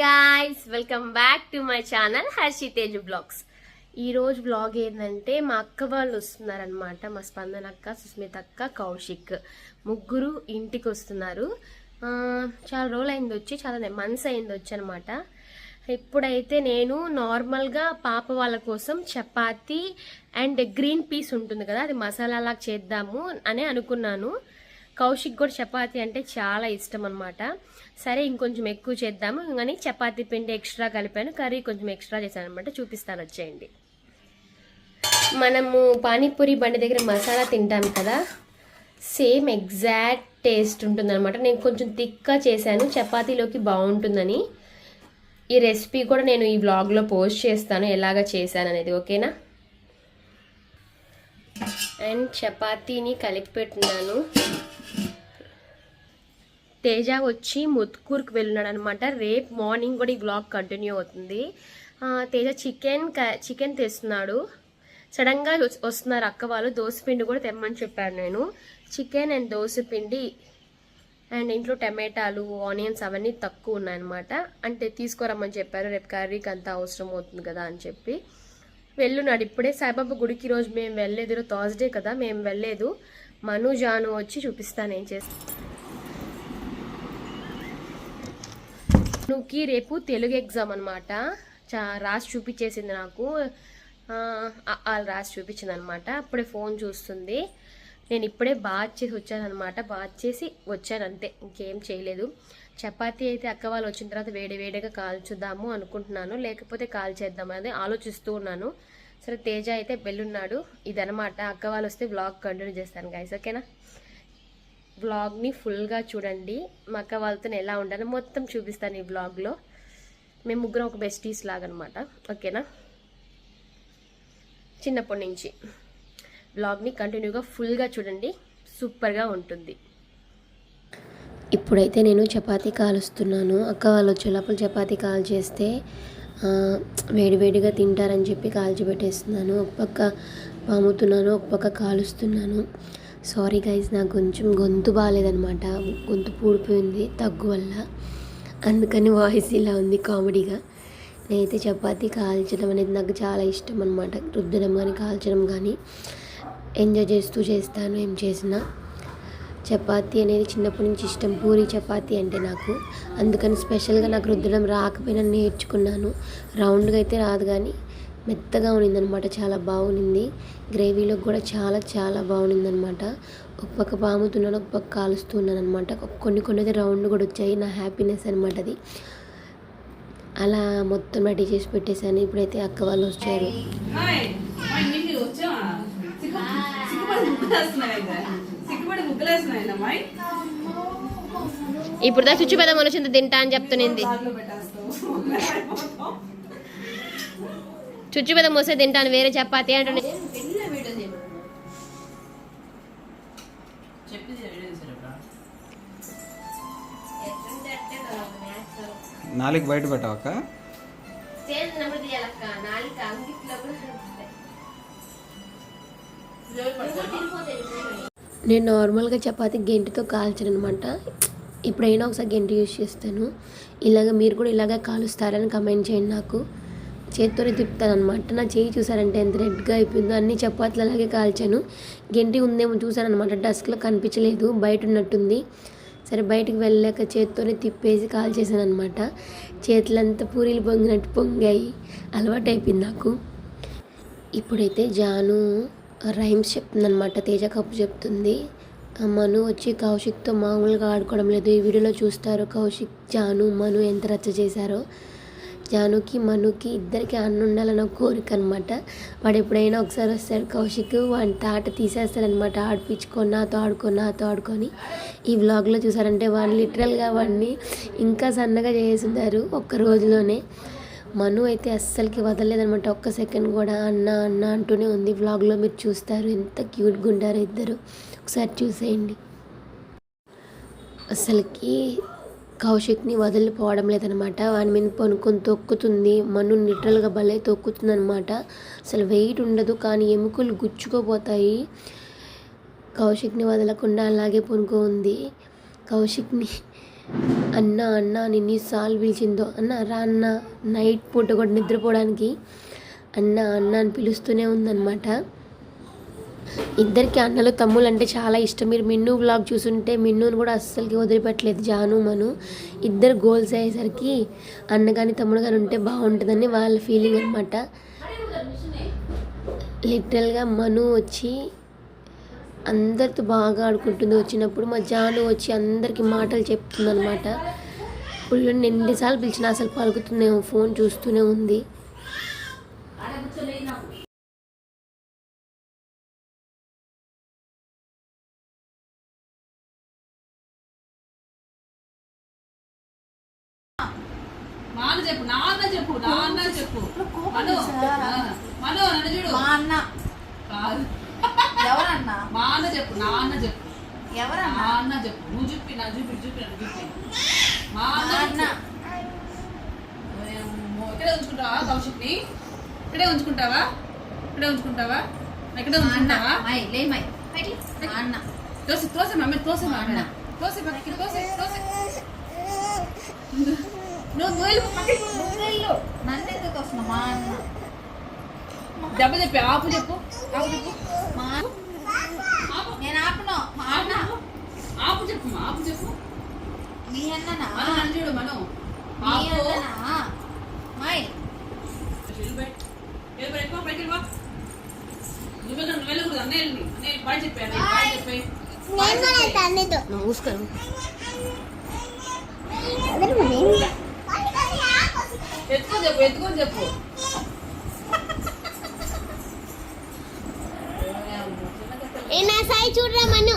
Guys welcome back to my channel Harshi Tej blogs ఈరోజు blog ఏంటంటే మా అక్క వాళ్ళు వస్తున్నారనమాట మా స్పందన అక్క సుస్మిత అక్క కౌశిక్. ముగ్గురు ఇంటికి వస్తున్నారు. చాలా రోజులు అయింది వచ్చి చాలా మంత్స్ అయింది వచ్చి అనమాట ఇప్పుడైతే నేను నార్మల్గా పాప వాళ్ళ కోసం చపాతి అండ్ గ్రీన్ పీస్ ఉంటుంది కదా అది మసాలాలా చేద్దాము అని అనుకున్నాను. కౌశిక్ కూడా చపాతీ అంటే చాలా ఇష్టం అనమాట సరే ఇంకొంచెం ఎక్కువ చేద్దాము. కానీ చపాతీ పిండి ఎక్స్ట్రా కలిపాను. కర్రీ కొంచెం ఎక్స్ట్రా చేశాను అనమాట చూపిస్తాను వచ్చేయండి. మనము పానీపూరి బండి దగ్గర మసాలా తింటాం కదా. సేమ్ ఎగ్జాక్ట్ టేస్ట్ ఉంటుందన్నమాట. నేను కొంచెం థిక్గా చేశాను. చపాతీలోకి బాగుంటుందని. ఈ రెసిపీ కూడా నేను ఈ వ్లాగ్లో పోస్ట్ చేస్తాను. ఎలాగ చేశాను అనేది ఓకేనా? అండ్ చపాతీని కలిపి పెట్టున్నాను. తేజ వచ్చి ముత్కూర్కి వెళ్ళినాడు అనమాట రేపు మార్నింగ్ కూడా ఈ బ్లాగ్ కంటిన్యూ అవుతుంది. తేజ చికెన్ చికెన్ తెస్తున్నాడు. సడన్గా వస్తున్నారు అక్క వాళ్ళు. దోశపిండి కూడా తెమ్మని చెప్పాను నేను. చికెన్ అండ్ దోశపిండి అండ్ ఇంట్లో టమాటాలు ఆనియన్స్ అవన్నీ తక్కువ ఉన్నాయన్నమాట. అంటే తీసుకురమ్మని చెప్పారు. రేపు కర్రీకి అంత అవసరం అవుతుంది కదా అని చెప్పి. వెళ్ళున్నాడు. ఇప్పుడే సాయిబాబా గుడికి రోజు మేము వెళ్ళలేదు. థర్స్డే కదా మేము వెళ్ళలేదు. మను జాను వచ్చి చూపిస్తాను ఏం చేస్తాను నువ్వుకి రేపు తెలుగు ఎగ్జామ్ అనమాట చా రాసి చూపించేసింది నాకు. ఆ, వాళ్ళు రాసి చూపించింది అనమాట అప్పుడే ఫోన్ చూస్తుంది. నేను ఇప్పుడే బాత్ చేసి వచ్చానమాట బాత్ చేసి వచ్చాను అంతే. ఇంకేం చేయలేదు. చపాతి అయితే అక్క వాళ్ళు వచ్చిన తర్వాత వేడి వేడిగా కాల్చుద్దాము అనుకుంటున్నాను. లేకపోతే కాల్ చేద్దామని ఆలోచిస్తూ ఉన్నాను. సరే తేజ అయితే వెళ్ళున్నాడు ఇదనమాట అక్క వాళ్ళు వస్తే బ్లాగ్ కంటిన్యూ చేస్తాను గైస్ ఓకేనా వ్లాగ్ని ఫుల్గా చూడండి. మా అక్క వాళ్ళతో ఎలా ఉండాలో మొత్తం చూపిస్తాను ఈ వ్లాగ్లో. మేము ముగ్గురం ఒక బెస్టీస్ లాగా అనమాట ఓకేనా? చిన్నప్పటి నుంచి. వ్లాగ్ని కంటిన్యూగా ఫుల్గా చూడండి. సూపర్గా ఉంటుంది. ఇప్పుడైతే నేను చపాతీ కాలుస్తున్నాను. అక్క వాళ్ళు వచ్చే చపాతీ కాల్ చేస్తే వేడివేడిగా తింటారని చెప్పి కాల్చి పెట్టేస్తున్నాను. ఒక పక్క పాముతున్నాను ఒక పక్క కాలుస్తున్నాను. సారీ గైజ్ నాకు కొంచెం గొంతు బాగాలేదనమాట గొంతు పూడిపోయింది దగ్గు వల్ల. అందుకని వాయిస్ ఇలా ఉంది కామెడీగా. నేనైతే చపాతీ కాల్చడం అనేది నాకు చాలా ఇష్టం అనమాట రుద్దడం కానీ కాల్చడం కానీ ఎంజాయ్ చేస్తూ చేస్తాను ఏం చేసినా. చపాతీ అనేది చిన్నప్పటి నుంచి ఇష్టం. పూరి చపాతీ అంటే నాకు. అందుకని స్పెషల్గా నాకు రుద్దడం రాకపోయినా నేర్చుకున్నాను. రౌండ్గా అయితే రాదు కానీ మెత్తగా ఉన్నిందనమాట చాలా బాగుంది గ్రేవీలో కూడా చాలా చాలా బాగుండిందనమాట ఒక పక్క పాముతున్నాను ఒక పక్క కాలుస్తున్నాను అనమాట కొన్ని కొన్ని అయితే రౌండ్ కూడా వచ్చాయి నా హ్యాపీనెస్ అనమాట అది. అలా మొత్తం రెడీ చేసి పెట్టేశాను ఇప్పుడైతే అక్క వాళ్ళు వచ్చారు. ఇప్పుడు దా చుచ్చు పెద్ద మనుషులు తింటా అని పెట్టేస్తావు. చుచ్చు పెద్ద మోసే తింటాను వేరే చపాతీ అంటుండే. నాలుగు బయట పెట్టావక్క నేను నార్మల్గా చపాతీ గెంటితో కాల్చను అనమాట ఇప్పుడైనా ఒకసారి గెంటి యూజ్ చేస్తాను. ఇలాగ మీరు కూడా ఇలాగ కాలుస్తారని కమెంట్ చేయండి నాకు. చేత్తోనే తిప్పుతాను అనమాట నా చేయి చూసారంటే ఎంత రెడ్గా అయిపోయిందో అన్ని చపాతీలు అలాగే కాల్చాను. గెంటి ఉందేమో చూసాను అనమాట డస్క్లో కనిపించలేదు. బయట ఉన్నట్టుంది సరే బయటకు వెళ్ళాక చేత్తోనే తిప్పేసి కాల్చేసాను అనమాట చేతులంతా పూరీలు పొంగినట్టు పొంగాయి. అలవాటు అయిపోయింది నాకు. ఇప్పుడైతే జాను రైమ్స్ చెప్తుందనమాట తేజ కప్పు చెప్తుంది. ఆ మను వచ్చి కౌశిక్తో మామూలుగా ఆడుకోవడం లేదు. ఈ వీడియోలో చూస్తారు కౌశిక్ జాను మను ఎంత రచ్చ చేశారో. జానుకి మనుకి ఇద్దరికి అన్న ఉండాలన్న కోరిక అనమాట వాడు ఎప్పుడైనా ఒకసారి వస్తాడు కౌశిక్ వాడి తాట తీసేస్తాడనమాట. ఆడిపించుకొని నాతో ఆడుకొని నాతో ఆడుకొని. ఈ వ్లాగ్లో చూసారంటే వాడిని లిటరల్గా వాడిని ఇంకా సన్నగా చేస్తున్నారు ఒక్క రోజులోనే. మను అయితే అస్సలకి వదలలేదనమాట. ఒక్క సెకండ్ కూడా అన్న అన్న అంటూనే ఉంది. వ్లాగ్లో మీరు చూస్తారు. ఎంత క్యూట్గా ఉంటారు ఇద్దరు. ఒకసారి చూసేయండి. అసలుకి కౌశిక్ని వదిలిపోవడం లేదనమాట వాని మీద పనుకొని తొక్కుతుంది. మను నిట్రల్గా భలే తొక్కుతుంది అనమాట అసలు వెయిట్ ఉండదు కానీ ఎముకలు గుచ్చుకోపోతాయి కౌశిక్ని వదలకుండా అలాగే పనుకో ఉంది కౌశిక్ని అన్న అన్న నిన్నిసార్లు పిలిచిందో? అన్న రా అన్న. నైట్ పూట కూడా నిద్రపోవడానికి అన్న అన్న అని పిలుస్తూనే ఉందన్నమాట. ఇద్దరికి అన్నలు తమ్ముళ్ళు అంటే చాలా ఇష్టం. మీరు మిన్ను బ్లాగ్ చూసుంటే మిన్నును కూడా అస్సలకి వదిలిపెట్టలేదు జాను మను. ఇద్దరు గోల్స్ అయ్యేసరికి అన్న కానీ తమ్ముడు కానీ ఉంటే బాగుంటుందని వాళ్ళ ఫీలింగ్ అనమాట లిటరల్గా మను వచ్చి అందరితో బాగా ఆడుకుంటుంది. వచ్చినప్పుడు మా జాను వచ్చి అందరికి మాటలు చెప్తుంది అనమాట ఇప్పుడు ఎన్నిసార్లు పిలిచినా అసలు పలుకుతుందేమో ఫోన్ చూస్తూనే ఉంది. నాన్న చెప్పు నాన్న చెప్పు నాన్న చెప్పు. మను మను నన్ను చూడు. మా అన్న. కాదు. ఎవరన్నా? మా అన్న చెప్పు నాన్న చెప్పు. ఎవరన్నా? నాన్న చెప్పు. నువ్వు చెప్పి నా చూపి చూపి నన్ను చూపి. మా మా అన్న. అన్న. ఇక్కడే ఉంచుకుంటావా కౌశిక్ని? ఇక్కడే ఉంచుకుంటావా? ఇక్కడే ఉంచుకుంటావా? ఇక్కడే మా అన్న. ఉంచుకుంటావా? మై లే మై పైకి. లే. మా అన్న. తోసి తోసే మమ్మీ తోసే మా అన్న. తోసే పక్కకి తోసే తోసే. నువ్వు నువ్వు వెళ్ళి పక్కకి పో. నువ్వు వెళ్ళు నన్ను ఎందుకు వస్తున్నావు? మా అన్న. దెబ్బ చెప్పి ఆపు చెప్పు. ఆపు చెప్పు. మా నేను ఆపను. మా అన్న. ఆపు చెప్పు. ఆపు చెప్పు. మీ అన్ననా? నన్ను చూడు మనం. మీ అన్ననా? ఎక్కువ పైకి నువ్వు నువ్వు వెళ్ళకూడదు. అన్నీ వెళ్ళి అన్నీ బాయ్ చెప్పి అన్నీ బాయ్ చెప్పి బాయ్ చెప్పి నువ్వు మూసుకోను ఎత్తుకొని చెప్పు ఎత్తుకొని చెప్పు. ఏ నా సాయి చూడరా మను?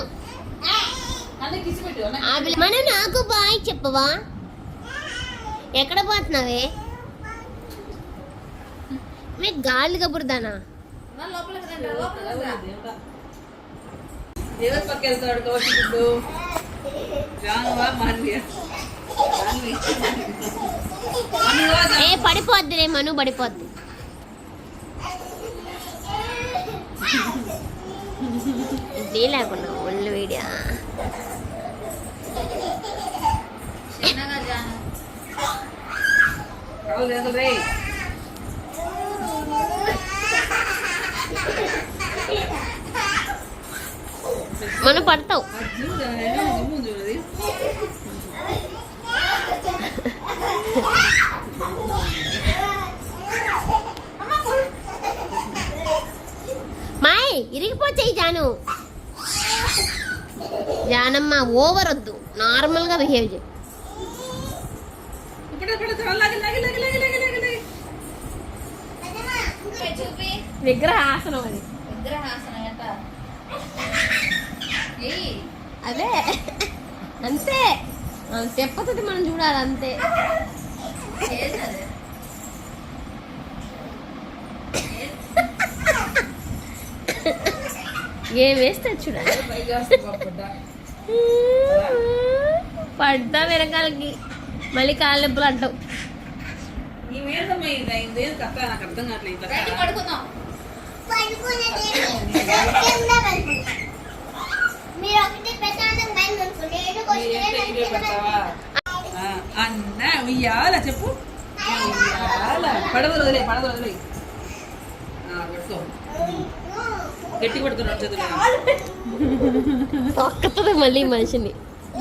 మను నాకు బాయ్ చెప్పవా? ఎక్కడ పోతున్నావే? మీ గాలి కబురుదానా? ఎవరి పక్క వెళ్తాడు ఏ పడిపోద్ది రే మను పడిపోద్ది. ఇడ్లీ లేకుండా ఒళ్ళు వీడియా. మనం పడతావు. జానమ్మ ఓవర్ వద్దు నార్మల్గా బిహేవ్ చేయి. ఇప్పుడు ఇప్పుడు లాగి లాగి లాగి లాగి లాగి లాగి లాగి. చూపి చూపి. విగ్రహాసనం అది. అదే. అంతే. తెప్పతుంది మనం చూడాలి అంతే. ఏం వేస్తే చూడాలి పడ్డా వెనకాలకి. మళ్ళీ కాళ్ళ నొప్పులు అంటావు. అన్న ఉయ్యాల చెప్పు. ఉయ్యాల. పడవలు వదిలే పడవలు వదిలే. పట్టుకో. గట్టి తొక్కుతుంది మళ్ళీ మనిషిని.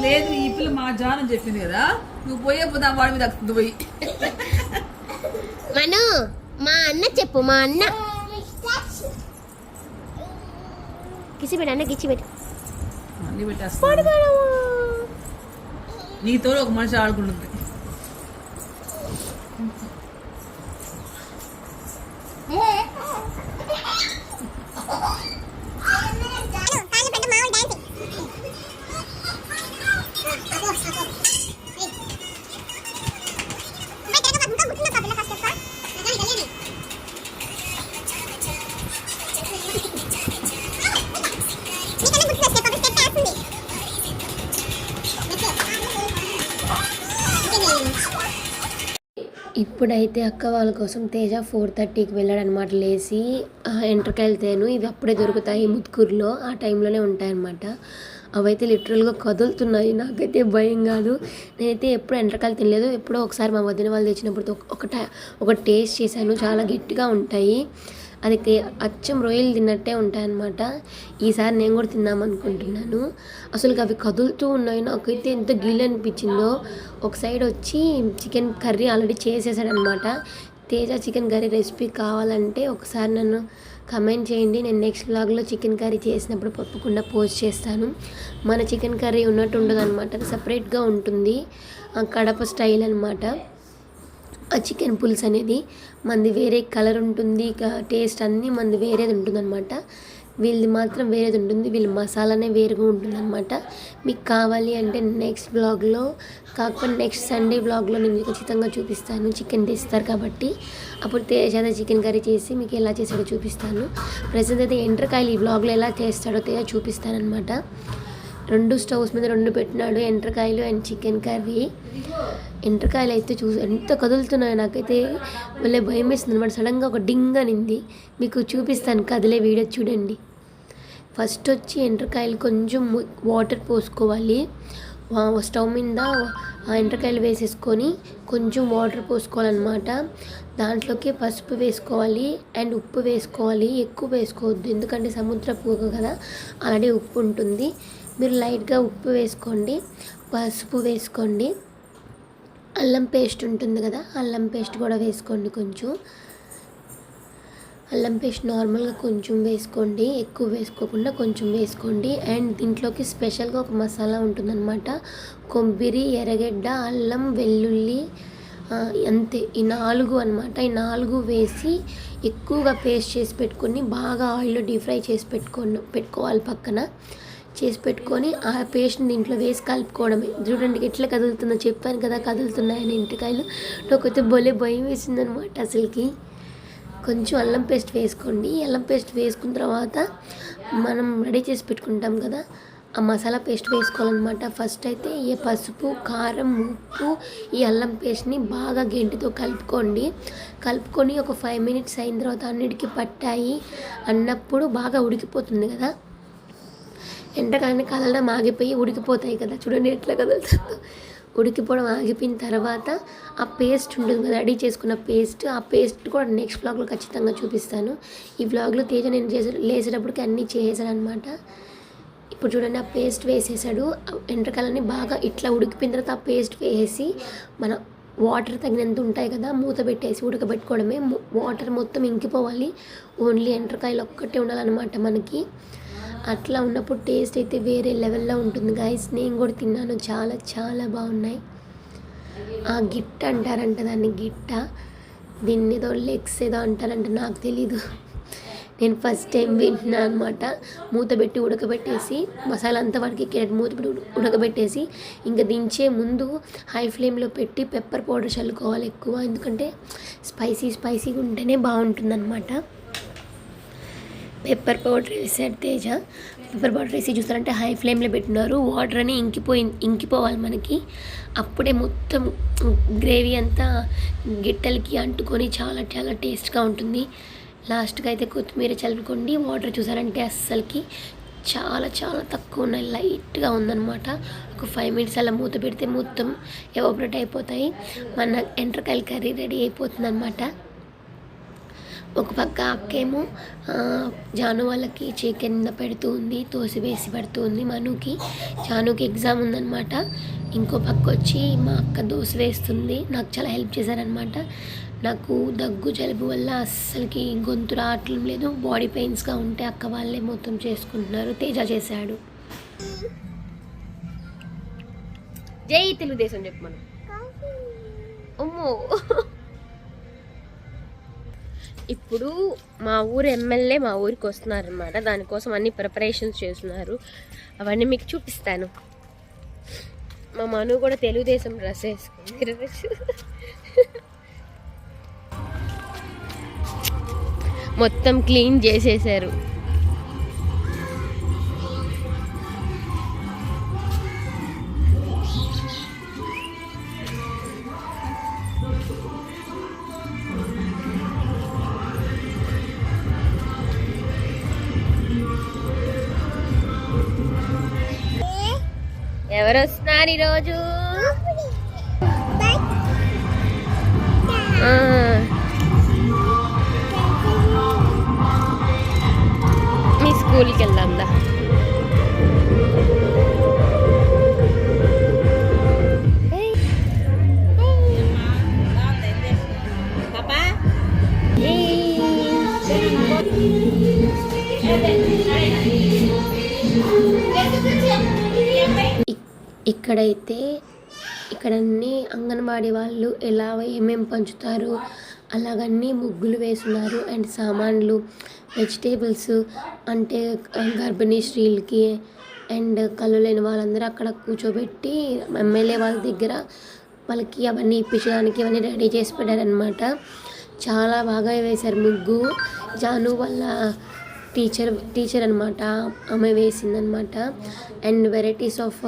లేదు ఈ పిల్ల మా జాన్ అని చెప్పింది కదా. నువ్వు పోయే పోతే వాడి మీద పోయి. మను మా అన్న చెప్పు మా అన్న. కిసిపెట్టు అన్న కిసిపెట్టు అన్ని పెట్టేస్తా నీతో ఒక మనిషి ఆడుకుంటుంది. ఇప్పుడైతే అక్క వాళ్ళ కోసం తేజ ఫోర్ థర్టీకి వెళ్ళాడనమాట లేచి ఎంటర్కి తేను. ఇవి అప్పుడే దొరుకుతాయి ముత్కూరులో. ఆ టైంలోనే ఉంటాయన్నమాట. అవైతే లిటరల్గా కదులుతున్నాయి. నాకైతే భయం కాదు. నేనైతే ఎప్పుడు ఎండ్రకాయలు తినలేదు. ఎప్పుడో ఒకసారి మా వదిన వాళ్ళు తెచ్చినప్పుడు ఒక- ఒక టేస్ట్ చేశాను. చాలా గట్టిగా ఉంటాయి. అది అచ్చం రొయ్యలు తిన్నట్టే ఉంటాయన్నమాట. ఈసారి నేను కూడా తిందాం అనుకుంటున్నాను అసలు అవి కదులుతూ ఉన్నాయి. నాకైతే ఎంత గిల్ అనిపించిందో. ఒక సైడ్ వచ్చి చికెన్ కర్రీ ఆల్రెడీ చేసేసాడనమాట తేజ చికెన్ కర్రీ రెసిపీ కావాలంటే ఒకసారి నన్ను కమెంట్ చేయండి. నేను నెక్స్ట్ బ్లాగ్లో చికెన్ కర్రీ చేసినప్పుడు తప్పకుండా పోస్ట్ చేస్తాను. మన చికెన్ కర్రీ ఉన్నట్టు ఉండదు అనమాట సపరేట్గా ఉంటుంది. ఆ కడప స్టైల్ అనమాట ఆ చికెన్ పులుసు అనేది మంది వేరే కలర్ ఉంటుంది టేస్ట్ అన్నీ మంది వేరేది ఉంటుందన్నమాట. వీళ్ళది మాత్రం వేరేది ఉంటుంది వీళ్ళ మసాలానే వేరుగా ఉంటుందన్నమాట. మీకు కావాలి అంటే నెక్స్ట్ బ్లాగ్లో కాకపోతే నెక్స్ట్ సండే బ్లాగ్లో నేను మీకు ఖచ్చితంగా చూపిస్తాను. చికెన్ తెస్తారు కాబట్టి అప్పుడు తేజాద చికెన్ కర్రీ చేసి మీకు ఎలా చేసాడో చూపిస్తాను. ప్రజెంట్ అయితే ఎండ్రకాయలు ఈ బ్లాగ్లో ఎలా చేస్తాడో తేజ చూపిస్తానమాట రెండు స్టవ్స్ మీద రెండు పెట్టినాడు ఎండ్రకాయలు అండ్ చికెన్ కర్రీ. ఎండ్రకాయలు అయితే చూసి ఎంత కదులుతున్నాయో నాకైతే మళ్ళీ భయం వేస్తుంది అనమాట సడన్గా ఒక డింగ్ అనింది. మీకు చూపిస్తాను కదిలే వీడియో చూడండి. ఫస్ట్ వచ్చి ఎండ్రకాయలు కొంచెం వాటర్ పోసుకోవాలి. వా- స్టవ్ మీద ఆ ఎండ్రకాయలు వేసేసుకొని కొంచెం వాటర్ పోసుకోవాలన్నమాట. దాంట్లోకి పసుపు వేసుకోవాలి అండ్ ఉప్పు వేసుకోవాలి. ఎక్కువ వేసుకోవద్దు. ఎందుకంటే సముద్రపు కదా అలాగే ఉప్పు ఉంటుంది. మీరు లైట్గా ఉప్పు వేసుకోండి పసుపు వేసుకోండి. అల్లం పేస్ట్ ఉంటుంది కదా అల్లం పేస్ట్ కూడా వేసుకోండి కొంచెం. అల్లం పేస్ట్ నార్మల్గా కొంచెం వేసుకోండి ఎక్కువ వేసుకోకుండా కొంచెం వేసుకోండి. అండ్ దీంట్లోకి స్పెషల్గా ఒక మసాలా ఉంటుందన్నమాట. కొబ్బరి ఎర్రగడ్డ అల్లం వెల్లుల్లి అంతే. ఈ నాలుగు అనమాట ఈ నాలుగు వేసి ఎక్కువగా పేస్ట్ చేసి పెట్టుకొని బాగా ఆయిల్లో డీప్ ఫ్రై చేసి పెట్టుకో పెట్టుకోవాలి పక్కన. చేసి పెట్టుకొని ఆ పేస్ట్ని దీంట్లో వేసి కలుపుకోవడమే. చూడండి ఎట్లా కదులుతుందో చెప్పాను కదా కదులుతున్నాయని ఇంటికాయలు నాకైతే భలే భయం వేసిందనమాట అసలుకి. కొంచెం అల్లం పేస్ట్ వేసుకోండి. అల్లం పేస్ట్ వేసుకున్న తర్వాత మనం రెడీ చేసి పెట్టుకుంటాం కదా ఆ మసాలా పేస్ట్ వేసుకోవాలన్నమాట. ఫస్ట్ అయితే ఈ పసుపు కారం ఉప్పు ఈ అల్లం పేస్ట్ని బాగా గెంటితో కలుపుకోండి. కలుపుకొని ఒక ఫైవ్ మినిట్స్ అయిన తర్వాత అన్నిటికీ పట్టాయి. అన్నప్పుడు బాగా ఉడికిపోతుంది కదా. ఎండకాలని కదలడం ఆగిపోయి ఉడికిపోతాయి కదా. చూడండి ఎట్లా కదులుతుందో. ఉడికిపోవడం ఆగిపోయిన తర్వాత ఆ పేస్ట్ ఉంటుంది కదా రెడీ చేసుకున్న పేస్ట్. ఆ పేస్ట్ కూడా నెక్స్ట్ వ్లాగ్లో ఖచ్చితంగా చూపిస్తాను. ఈ వ్లాగ్లో తేజ నేను చేసే లేసేటప్పటికి అన్నీ చేసేసాడు అనమాట ఇప్పుడు చూడండి ఆ పేస్ట్ వేసేసాడు. ఎండ్రకాయలని బాగా ఇట్లా ఉడికిపోయిన తర్వాత ఆ పేస్ట్ వేసి మన వాటర్ తగినంత ఉంటాయి కదా మూత పెట్టేసి ఉడకబెట్టుకోవడమే. వాటర్ మొత్తం ఇంకిపోవాలి. ఓన్లీ ఎండ్రకాయలు ఒక్కటే ఉండాలన్నమాట మనకి. అట్లా ఉన్నప్పుడు టేస్ట్ అయితే వేరే లెవెల్లో ఉంటుంది గాయస్ నేను కూడా తిన్నాను. చాలా చాలా బాగున్నాయి. ఆ గిట్ట అంటారంట దాన్ని గిట్ట. దీన్ని ఏదో లెగ్స్ ఏదో అంటారంట నాకు తెలీదు. నేను ఫస్ట్ టైం వింటున్నాను అనమాట మూత పెట్టి ఉడకబెట్టేసి మసాలా అంతా వాడికి ఎక్కేటట్టు మూత పెట్టి ఉడకబెట్టేసి ఇంకా దించే ముందు హై ఫ్లేమ్లో పెట్టి పెప్పర్ పౌడర్ చల్లుకోవాలి ఎక్కువ. ఎందుకంటే స్పైసీ స్పైసీగా ఉంటేనే బాగుంటుందన్నమాట. పెప్పర్ పౌడర్ వేసాడు తేజ. పెప్పర్ పౌడర్ వేసి చూస్తారంటే హై ఫ్లేమ్లో పెట్టినారు. వాటర్ అని ఇంకిపోయి ఇంకిపోవాలి మనకి. అప్పుడే మొత్తం గ్రేవీ అంతా గిట్టలకి అంటుకొని చాలా చాలా టేస్ట్గా ఉంటుంది. లాస్ట్గా అయితే కొత్తిమీర చల్లుకోండి. వాటర్ చూసారంటే అస్సలకి చాలా చాలా తక్కువ ఉన్నాయి. లైట్గా ఉందన్నమాట. ఒక ఫైవ్ మినిట్స్ అలా మూత పెడితే మొత్తం ఎవాపరేట్ అయిపోతాయి. మన ఎంట్రకాయల కర్రీ రెడీ అయిపోతుంది ఒక పక్క అక్కేమో ఆ, జాను వాళ్ళకి చికెన్ పెడుతూ ఉంది తోసి వేసి పెడుతూ ఉంది మనుకి. జానుకి ఎగ్జామ్ ఉందన్నమాట. ఇంకో పక్క వచ్చి మా అక్క దోశ వేస్తుంది. నాకు చాలా హెల్ప్ చేశారనమాట నాకు దగ్గు జలుబు వల్ల అస్సలకి గొంతు రావట్లం లేదు. బాడీ పెయిన్స్గా ఉంటే అక్క వాళ్ళే మొత్తం చేసుకుంటున్నారు. తేజ చేశాడు. జై తెలుగుదేశం చెప్పు మనం అమ్మో. ఇప్పుడు మా ఊరు ఎమ్మెల్యే మా ఊరికి వస్తున్నారనమాట దానికోసం అన్ని ప్రిపరేషన్స్ చేస్తున్నారు. అవన్నీ మీకు చూపిస్తాను. మా మను కూడా తెలుగుదేశం డ్రెస్ వేసుకుంది మొత్తం క్లీన్ చేసేసారు. ఎవరు వస్తున్నారు ఈరోజు మీ స్కూల్కి వెళ్దాం దా ఇక్కడైతే ఇక్కడ అన్ని అంగన్వాడీ వాళ్ళు ఎలా ఏమేమి పంచుతారు అలాగన్నీ ముగ్గులు వేస్తున్నారు. అండ్ సామాన్లు వెజిటేబుల్స్ అంటే గర్భిణీ స్త్రీలకి అండ్ కళ్ళు లేని వాళ్ళందరూ అక్కడ కూర్చోబెట్టి ఎమ్మెల్యే వాళ్ళ దగ్గర వాళ్ళకి అవన్నీ ఇప్పించడానికి అవన్నీ రెడీ చేసి పెట్టారనమాట చాలా బాగా వేశారు ముగ్గు. జాను వాళ్ళ టీచర్ టీచర్ అనమాట ఆమె వేసిందనమాట అండ్ వెరైటీస్ ఆఫ్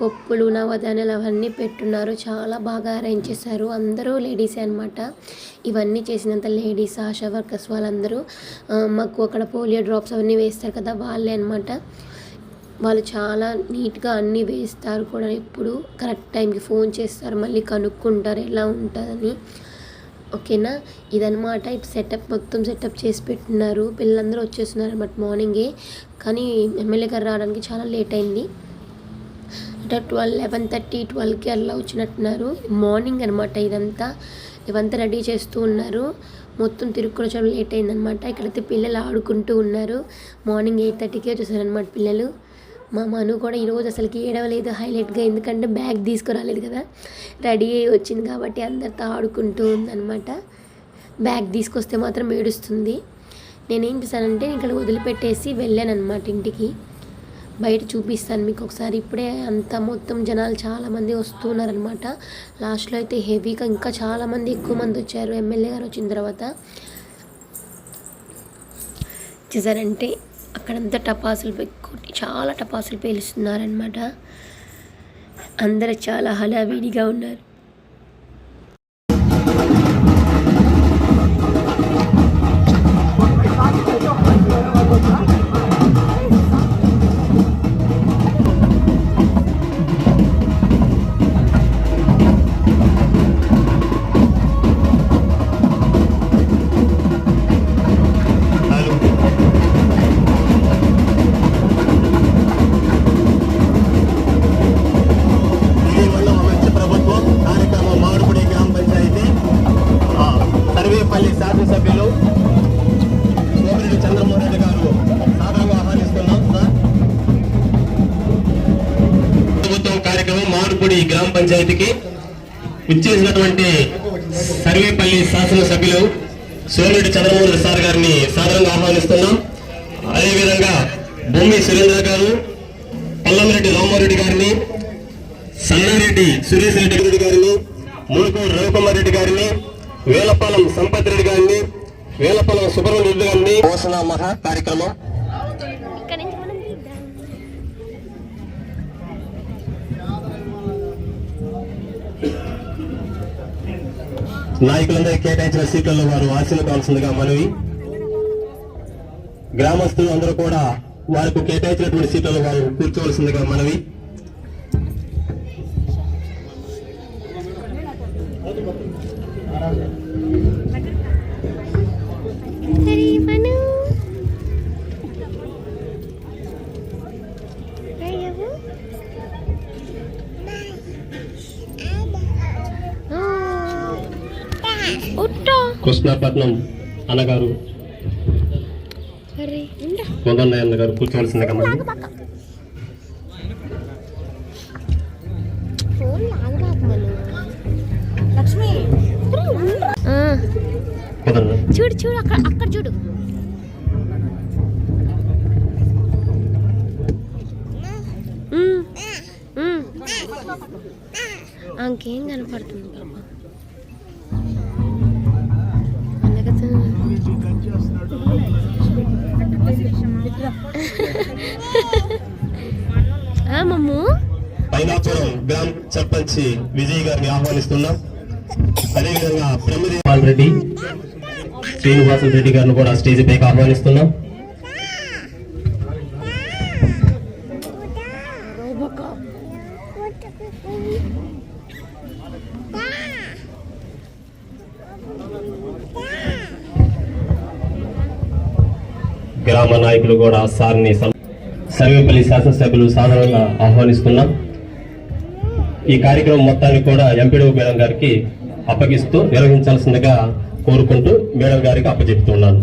పప్పులు నవధాన్యాలు అవన్నీ పెట్టున్నారు. చాలా బాగా అరేంజ్ చేశారు. అందరూ లేడీసే అనమాట ఇవన్నీ చేసినంత లేడీస్ ఆశా వర్కర్స్ వాళ్ళందరూ మాకు అక్కడ పోలియో డ్రాప్స్ అవన్నీ వేస్తారు కదా వాళ్ళే అనమాట వాళ్ళు చాలా నీట్గా అన్నీ వేస్తారు కూడా. ఎప్పుడు కరెక్ట్ టైంకి ఫోన్ చేస్తారు. మళ్ళీ కనుక్కుంటారు ఎలా ఉంటుందని. ఓకేనా? ఇదనమాట ఇప్పుడు సెటప్ మొత్తం సెటప్ చేసి పెట్టినారు పిల్లలందరూ వచ్చేస్తున్నారు అనమాట మార్నింగే కానీ ఎమ్మెల్యే గారు రావడానికి చాలా లేట్ అయింది. అంటే ట్వెల్వ్ లెవెన్ థర్టీ ట్వెల్వ్కి అలా వచ్చినట్టున్నారు. మార్నింగ్ అనమాట ఇదంతా. ఇవంతా రెడీ చేస్తూ ఉన్నారు. మొత్తం తిరుక్కొని చాలా లేట్ అయిందనమాట ఇక్కడైతే పిల్లలు ఆడుకుంటూ ఉన్నారు. మార్నింగ్ ఎయిట్ థర్టీకే వచ్చేసారనమాట పిల్లలు. మా మను కూడా ఈరోజు అసలుకి ఏడవలేదు హైలైట్గా ఎందుకంటే బ్యాగ్ తీసుకురాలేదు కదా. రెడీ అయ్యి వచ్చింది కాబట్టి అందరితో ఆడుకుంటూ ఉందన్నమాట. బ్యాగ్ తీసుకొస్తే మాత్రం ఏడుస్తుంది. నేనేం చేశానంటే ఇక్కడ వదిలిపెట్టేసి వెళ్ళాను అనమాట ఇంటికి. బయట చూపిస్తాను మీకు ఒకసారి. ఇప్పుడే అంత మొత్తం జనాలు చాలామంది వస్తున్నారనమాట లాస్ట్లో అయితే హెవీగా ఇంకా చాలామంది ఎక్కువ మంది వచ్చారు. ఎమ్మెల్యే గారు వచ్చిన తర్వాత. చూసారంటే అక్కడంతా టపాసులు పెట్టుకొని చాలా టపాసులు పేలుస్తున్నారనమాట అందరూ చాలా హడావిడిగా ఉన్నారు. పంచాయతీకి ఇచ్చేసినటువంటి సర్వేపల్లి శాసనసభ్యులు సోమిరెడ్డి చంద్రమోహన్ సార్ గారిని సాధారణంగా ఆహ్వానిస్తున్నాం. అదేవిధంగా బొమ్మి సురేంద్ర గారు పల్లంరెడ్డి రామారెడ్డి గారిని సన్నారెడ్డి సురేష్ రెడ్డి రెడ్డి గారిని మునుకూరు రవికుమార్ రెడ్డి గారిని వేలపాలెం సంపత్ రెడ్డి గారిని వేలపాలెం సుబ్రహ్మణ్య రెడ్డి గారిని పోషణ మహా కార్యక్రమం నాయకులందరికీ కేటాయించిన సీట్లలో వారు ఆశీర్వదించాల్సిందిగా మనవి. గ్రామస్తులు అందరూ కూడా వారికి కేటాయించినటువంటి సీట్లలో వారు కూర్చోవలసిందిగా మనవి. కృష్ణాపట్నం అన్నగారు. కొందన్నయ్య అన్నగారు కొందన్న చూడు చూడు అక్కడ అక్కడ చూడు. ఉమ్, ఉమ్. ఆమెకేం కనపడుతుంది? ఆ, మమ్ము? పైనాపురం గ్రామ సర్పంచ్ విజయ్ గారిని ఆహ్వానిస్తున్నాం. అదేవిధంగా ప్రమిది రెడ్డి శ్రీనివాస రెడ్డి గారిని కూడా స్టేజ్ పైకి ఆహ్వానిస్తున్నాం. గ్రామ నాయకులు కూడా సార్ని సం- సర్వేపల్లి శాసనసభ్యులు సాధారణంగా ఆహ్వానిస్తున్నాం. ఈ కార్యక్రమం మొత్తాన్ని కూడా ఎంపీడీ మేడం గారికి అప్పగిస్తూ నిర్వహించాల్సిందిగా కోరుకుంటూ మేడం గారికి అప్పచెప్తున్నాను.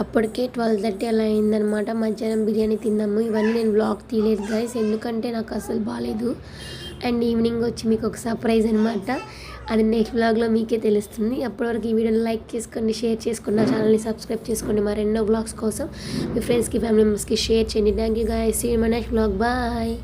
అప్పటికే ట్వెల్వ్ థర్టీ అలా అయిందనమాట మధ్యాహ్నం బిర్యానీ తిన్నాము. ఇవన్నీ నేను బ్లాగ్ తీయలేదు గైస్ ఎందుకంటే నాకు అసలు బాగాలేదు అండ్ ఈవినింగ్ వచ్చి మీకు ఒక సర్ప్రైజ్ అనమాట అది నెక్స్ట్ బ్లాగ్లో మీకే తెలుస్తుంది. అప్పటివరకు ఈ వీడియోని లైక్ చేసుకోండి షేర్ చేసుకోండి నా ఛానల్ని సబ్స్క్రైబ్ చేసుకోండి మరెన్నో బ్లాగ్స్ కోసం. మీ ఫ్రెండ్స్కి ఫ్యామిలీ మెంబర్స్కి షేర్ చేయండి. Thank you guys see my next blog bye